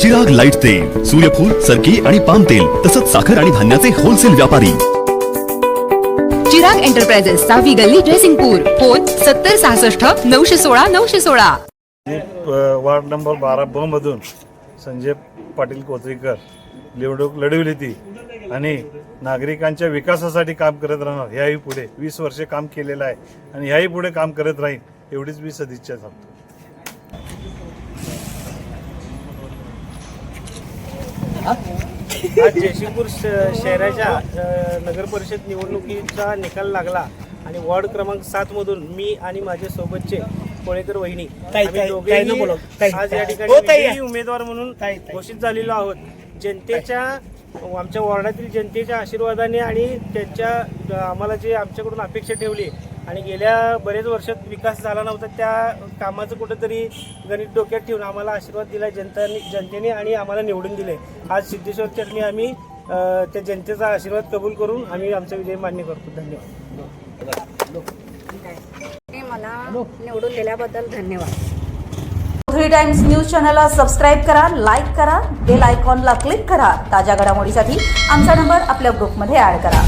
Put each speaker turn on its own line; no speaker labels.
Chirag light तेल सूर्यफूल सरकी आणि पाम तेल तसंच साखर आणि धान्याचे होलसेल व्यापारी.
चिराग एंटरप्राइजेस सहावी गल्ली जयसिंगपूर फोन सत्तर सहासष्ट नऊशे सोळा नऊशे सोळा.
वार्ड नंबर बारा ब मधून संजय पाटील कोचरीकर निवडणूक लढवली ती आणि नागरिकांच्या विकासासाठी काम करत राहणार ह्याही पुढे वीस वर्षे काम केलेलं आहे आणि ह्याही पुढे काम करत राहीन एवढीच मी सदिच्छा सांगतो.
आज जयसिंगपूर श- शहराच्या अ, नगर परिषद निवडणुकीचा निकाल लागला आणि वॉर्ड क्रमांक सात मधून मी आणि माझ्या सोबतचे कोळेकर वहिनी आम्ही दोघेही आज या ठिकाणी विजयी उमेदवार म्हणून घोषित झालेलो आहोत. जनतेच्या आमच्या वॉर्डातील जनतेच्या आशीर्वादाने आणि त्यांच्या आम्हाला जे आमच्याकडून अपेक्षा ठेवली आणि गेल्या बरेच वर्षात विकास झाला नव्हता. त्या कामाचं कुठंतरी गणित डोक्यात ठेवून आम्हाला आशीर्वाद दिला जनताने जनतेने आणि आम्हाला निवडून दिले आज सिद्धेश्वर चरणी आम्ही त्या जनतेचा आशीर्वाद कबूल करून आम्ही आमचा विजय मान्य करतो. धन्यवाद.
मला निवडून दिल्याबद्दल धन्यवाद.
थ्री टाइम्स न्यूज चॅनलला सबस्क्राईब करा लाईक करा बेल आयकॉनला क्लिक करा. ताज्या घडामोडीसाठी आमचा नंबर आपल्या ग्रुपमध्ये ऍड करा.